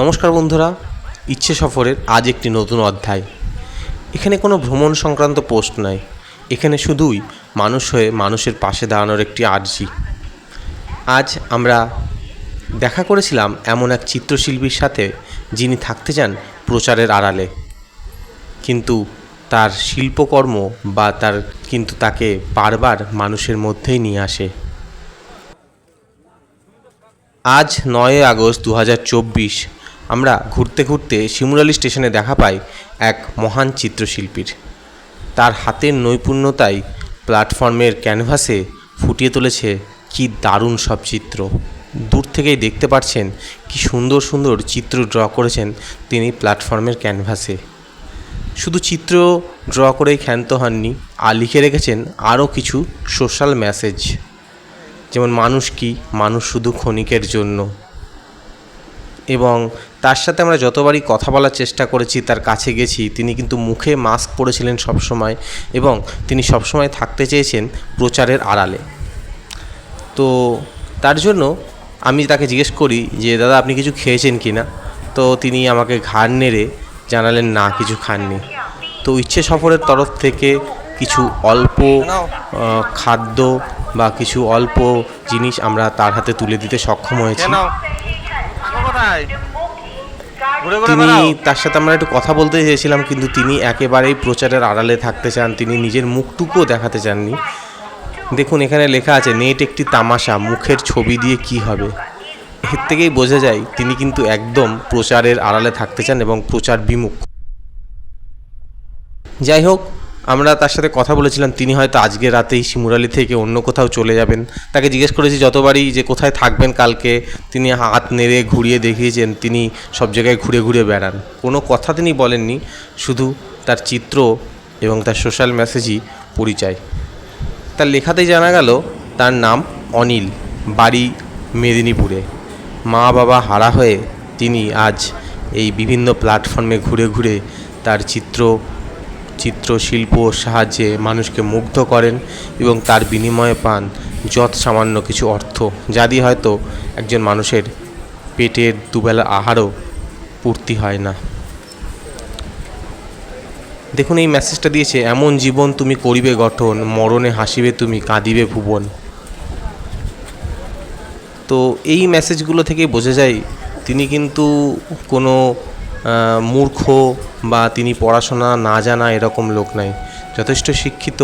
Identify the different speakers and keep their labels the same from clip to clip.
Speaker 1: নমস্কার বন্ধুরা, ইচ্ছে সফরের আজ একটি নতুন অধ্যায়। এখানে কোনো ভ্রমণ সংক্রান্ত পোস্ট নয় এখানে শুধুই মানুষ হয়ে মানুষের পাশে দাঁড়ানোর একটি আর্জি। আজ আমরা দেখা করেছিলাম এমন এক চিত্রশিল্পীর সাথে যিনি থাকতে চান প্রচারের আড়ালে। কিন্তু তার শিল্পকর্ম বা তার কিন্তু তাকে বারবার মানুষের মধ্যেই নিয়ে আসে। আজ নয় আগস্ট দু হাজার চব্বিশ আমরা ঘুরতে ঘুরতে শিমুরালি স্টেশনে দেখা পাই এক মহান চিত্রশিল্পীর। তার হাতের নৈপুণ্যতাই প্ল্যাটফর্মের ক্যানভাসে ফুটিয়ে তুলেছে কি দারুণ সব চিত্র। দূর থেকেই দেখতে পাচ্ছেন কি সুন্দর সুন্দর চিত্র ড্র করেছেন তিনি প্ল্যাটফর্মের ক্যানভাসে। শুধু চিত্র ড্র করেই ক্ষান্ত হননি, আর লিখে রেখেছেন আরও কিছু সোশ্যাল মেসেজ। যেমন, মানুষ কি? মানুষ শুধু ক্ষণিকের জন্য। এবং তার সাথে আমরা যতবারই কথা বলার চেষ্টা করেছি, তার কাছে গেছি, তিনি কিন্তু মুখে মাস্ক পরেছিলেন সবসময় এবং তিনি সবসময় থাকতে চেয়েছেন প্রচারের আড়ালে। তো তার জন্য আমি তাকে জিজ্ঞেস করি যে, দাদা, আপনি কিছু খেয়েছেন কি না? তো তিনি আমাকে ঘাড় নেড়ে জানালেন, না, কিছু খাননি। তো ইচ্ছে সফরের তরফ থেকে কিছু অল্প খাদ্য বা কিছু অল্প জিনিস আমরা তার হাতে তুলে দিতে সক্ষম হয়েছি।
Speaker 2: কোথায়?
Speaker 1: তিনি তার সাথে আমরা একটু কথা বলতে চেয়েছিলাম কিন্তু তিনি একেবারেই প্রচারের আড়ালে থাকতে চান। তিনি নিজের মুখটুকুও দেখাতে চাননি। দেখুন এখানে লেখা আছে নেট একটি তামাশা মুখের ছবি দিয়ে কি হবে? এর থেকেই বোঝা যায় তিনি কিন্তু একদম প্রচারের আড়ালে থাকতে চান এবং প্রচার বিমুখ। যাই হোক আমরা তার সাথে কথা বলেছিলাম, তিনি হয়তো আজকে রাতেই শিমুরালি থেকে অন্য কোথাও চলে যাবেন। তাকে জিজ্ঞেস করেছি যতবারই যে কোথায় থাকবেন কালকে, তিনি হাত নেড়ে ঘুরিয়ে দেখিয়েছেন, তিনি সব জায়গায় ঘুরে ঘুরে বেড়ান। কোনো কথা তিনি বলেননি, শুধু তার চিত্র এবং তার সোশ্যাল মেসেজই পরিচয়। তার লেখাতেই জানা গেল, তার নাম অনিল, বাড়ি মেদিনীপুরে। মা বাবা হারা হয়ে তিনি আজ এই বিভিন্ন প্ল্যাটফর্মে ঘুরে ঘুরে তার চিত্র চিত্রশিল্পর সাহায্যে মানুষকে মুগ্ধ করেন এবং তার বিনিময়ে পান যৎ সামান্য কিছু অর্থ। যা দিয়ে হয়তো একজন মানুষের পেটের দুবেলা আহারও পূর্তি হয় না। দেখুন, এই মেসেজটা দিয়েছে, এমন জীবন তুমি করিবে গঠন, মরণে হাসিবে তুমি, কাঁদিবে ভুবন। তো এই মেসেজগুলো থেকে বোঝা যায়, তিনি কিন্তু কোনো মূর্খ বা তিনি পড়াশোনা না জানা এরকম লোক নাই। যথেষ্ট শিক্ষিত,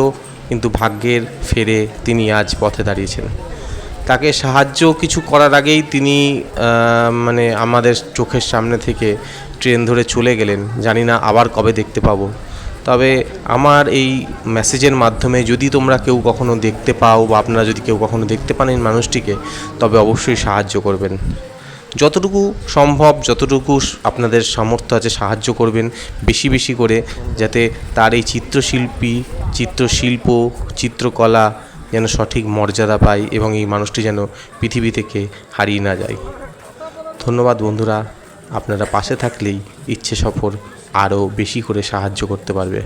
Speaker 1: কিন্তু ভাগ্যের ফেরে তিনি আজ পথে দাঁড়িয়েছেন। তাকে সাহায্য কিছু করার আগেই তিনি মানে আমাদের চোখের সামনে থেকে ট্রেন ধরে চলে গেলেন। জানি না আবার কবে দেখতে পাবো। তবে আমার এই মেসেজের মাধ্যমে যদি তোমরা কেউ কখনো দেখতে পাও বা আপনারা যদি কেউ কখনো দেখতে পান এই মানুষটিকে, তবে অবশ্যই সাহায্য করবেন। যতটুকু সম্ভব, যতটুকু আপনাদের সামর্থ্য আছে সাহায্য করবেন বেশি বেশি করে যাতে তার এই চিত্রশিল্পী, চিত্রশিল্প, চিত্রকলা যেন সঠিক মর্যাদা পায় এবং এই মানুষটি যেন পৃথিবী থেকে হারিয়ে না যায়। ধন্যবাদ বন্ধুরা। আপনারা পাশে থাকলেই ইচ্ছে সফর আরও বেশি করে সাহায্য করতে পারবে।